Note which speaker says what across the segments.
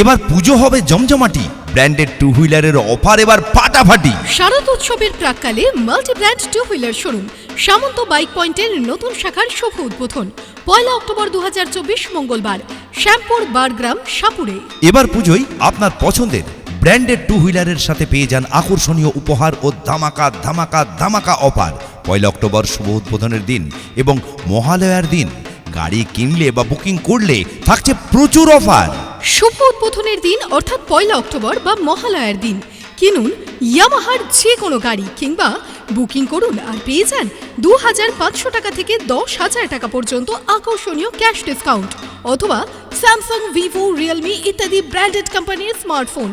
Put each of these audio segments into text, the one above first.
Speaker 1: এবার পুজো হবে জমজমাটি। ব্র্যান্ডেড টু হুইলারের অফার এবার ফাটাফাটি।
Speaker 2: শারদ উৎসবের প্রাককালে multi brand two wheeler showroom Samanta bike পয়েন্টের নতুন শাখার শুভ উদ্বোধন। পয়লা অক্টোবর দু হাজার চব্বিশ মঙ্গলবার শ্যামপুর বারগ্রাম সাপুরে।
Speaker 1: এবার পুজোয় আপনার পছন্দের ব্র্যান্ডেড টু হুইলারের সাথে পেয়ে যান আকর্ষণীয় উপহার ও ধামাকা ধামাকা ধামাকা অফার পয়লা অক্টোবর শুভ উদ্বোধনের দিন এবং মহালয়ার দিন। গাড়ি কিনলে বা বুকিং করলে থাকছে প্রচুর অফার
Speaker 2: শুভ উদ্বোধনের দিন, অর্থাৎ পয়লা অক্টোবর বা মহালয়ার দিন। কিনুন ইয়ামাহার যে কোনো গাড়ি কিংবা বুকিং করুন আর পেয়ে যান দু হাজার পাঁচশো টাকা থেকে দশ হাজার টাকা পর্যন্ত আকর্ষণীয় ক্যাশ ডিসকাউন্ট অথবা স্যামসাং, ভিভো, রিয়েলমি ইত্যাদি ব্র্যান্ডেড কোম্পানির স্মার্টফোন।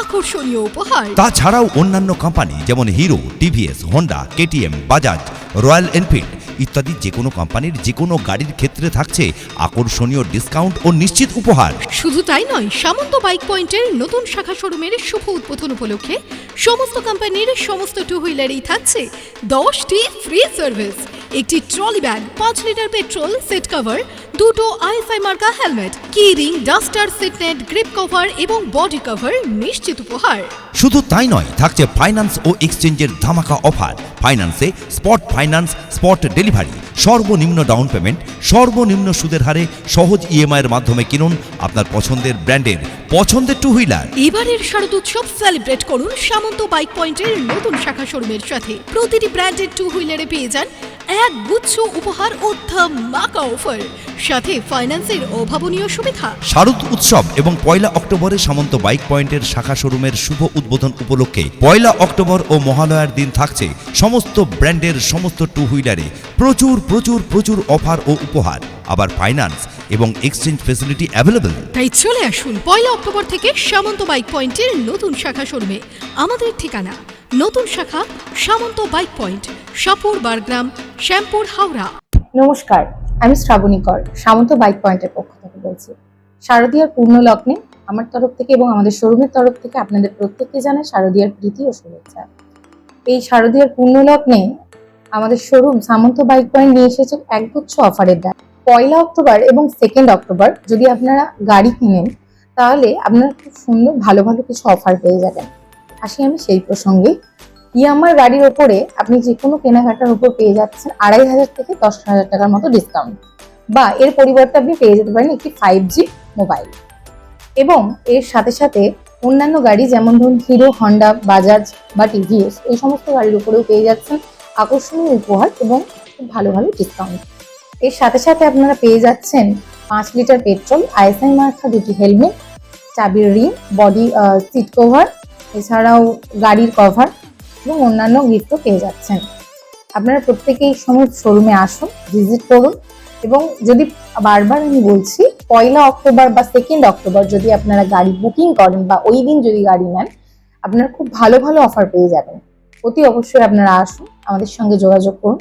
Speaker 2: আকর্ষণীয় উপহার।
Speaker 1: তাছাড়াও অন্যান্য কোম্পানি যেমন Hero, TVS, Honda, KTM, Bajaj, Royal Enfield ইত্যাদি যে কোনো কোম্পানির যে কোনো গাড়ির ক্ষেত্রে থাকছে আকর্ষণীয় ডিসকাউন্ট ও নিশ্চিত উপহার।
Speaker 2: শুধু তাই নয়, সামন্ত বাইক পয়েন্টের নতুন শাখা শোরুমের শুভ উদ্বোধন উপলক্ষে সমস্ত কোম্পানির সমস্ত টু হুইলারেই থাকছে দশটি ফ্রি সার্ভিস একটি ট্রলি ব্যাগ পাঁচ লিটার পেট্রোল সেট কভার দুটো আইএসআই মার্কা helmet key ring duster seat net grip cover এবং বডি কভার নিশ্চিত উপহার।
Speaker 1: শুধু তাই নয় থাকছে ফাইন্যান্স ও এক্সচেঞ্জের ধামাকা অফার। ফাইন্যান্সে স্পট ফাইন্যান্স স্পট ডেলিভারি সর্বনিম্ন ডাউন পেমেন্ট সর্বনিম্ন সুদের হারে সহজ ইএমআই এর মাধ্যমে কিনুন আপনার পছন্দের ব্র্যান্ডের পছন্দের টু হুইলার
Speaker 2: এবারের শারদ উৎসব সেলিব্রেট করুন সামন্ত বাইক পয়েন্টের নতুন শাখা শোরুমের সাথে। প্রতিটি ব্র্যান্ডের টু হুইলারে পেয়ে যান এক গুচ্ছ উপহার ও ধামাকা অফার সাথে ফাইন্যান্সের অভাবনীয় সুবিধা।
Speaker 1: শারদ উৎসব এবং পয়লা অক্টোবরে সামন্ত বাইক পয়েন্টের শাখা শোরুমের শুভ উদ্বোধন উপলক্ষে পয়লা অক্টোবর ও মহালয়ার দিন থাকছে সমস্ত ব্র্যান্ডের সমস্ত টু হুইলারে প্রচুর প্রচুর প্রচুর অফার ও উপহার। আবার ফাইন্যান্স এবং এক্সচেঞ্জ ফেসিলিটি অ্যাভেলেবল
Speaker 2: তাই চলে আসুন পয়লা অক্টোবর থেকে সামন্ত বাইক পয়েন্টের নতুন শাখা শোরুমে। আমাদের ঠিকানা নতুন শাখা সামন্ত বাইক পয়েন্ট। সাপুর বারগ্রাম, শ্যামপুর, হাওড়া।
Speaker 3: নমস্কার, আমি শ্রাবণী কর সামন্ত বাইক পয়েন্টের পক্ষ থেকে বলছি। শারদীয়ার পূর্ণ লগ্নে আমার তরফ থেকে এবং আমাদের শোরুমের তরফ থেকে আপনাদের প্রত্যেককে জানাই শারদীয়ার প্রীতি ও শুভেচ্ছা। এই শারদীয়ার পূর্ণ লগ্নে আমাদের শোরুম সামন্ত বাইক পয়েন্ট নিয়ে এসেছে একগুচ্ছ অফারের দাম। পয়লা অক্টোবর এবং সেকেন্ড অক্টোবর যদি আপনারা গাড়ি কিনেন, তাহলে আপনারা খুব সুন্দর ভালো ভালো কিছু অফার পেয়ে যাবেন। আসি আমি সেই প্রসঙ্গে। ইয়ামার গাড়ির ওপরে আপনি যে কোনো কেনাকাটার উপর পেয়ে যাচ্ছেন আড়াই হাজার থেকে দশ হাজার টাকার মতো ডিসকাউন্ট বা এর পরিবর্তে আপনি পেয়ে যেতে পারেন একটি ফাইভ জি মোবাইল এবং এর সাথে সাথে অন্যান্য গাড়ি যেমন ধরুন হিরো, হন্ডা, বাজাজ বা টিভিএস, এই সমস্ত গাড়ির উপরেও পেয়ে যাচ্ছেন আকর্ষণীয় উপহার এবং খুব ভালো ভালো ডিসকাউন্ট এর সাথে সাথে আপনারা পেয়ে যাচ্ছেন পাঁচ লিটার পেট্রোল, আইএসআই মার্কা দুটি হেলমেট, চাবির রিং বডি সিট কভার এছাড়াও গাড়ির কভার এবং অন্যান্য গিফটও পেয়ে যাচ্ছেন। আপনারা প্রত্যেকেই সময় শোরুমে আসুন, ভিজিট করুন এবং যদি বারবার আমি বলছি, পয়লা অক্টোবর বা সেকেন্ড অক্টোবর যদি আপনারা গাড়ি বুকিং করেন বা ওই দিন যদি গাড়ি নেন, আপনারা খুব ভালো ভালো অফার পেয়ে যাবেন। অতি অবশ্যই আপনারা আসুন, আমাদের সঙ্গে যোগাযোগ করুন।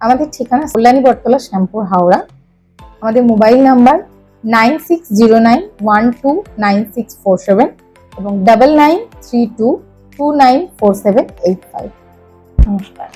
Speaker 3: আমাদের ঠিকানা কল্যাণী বটতলা, শ্যামপুর, হাওড়া। আমাদের mobile number nine six zero nine one two nine six four seven এবং double nine three two two nine four seven eight five নমস্কার।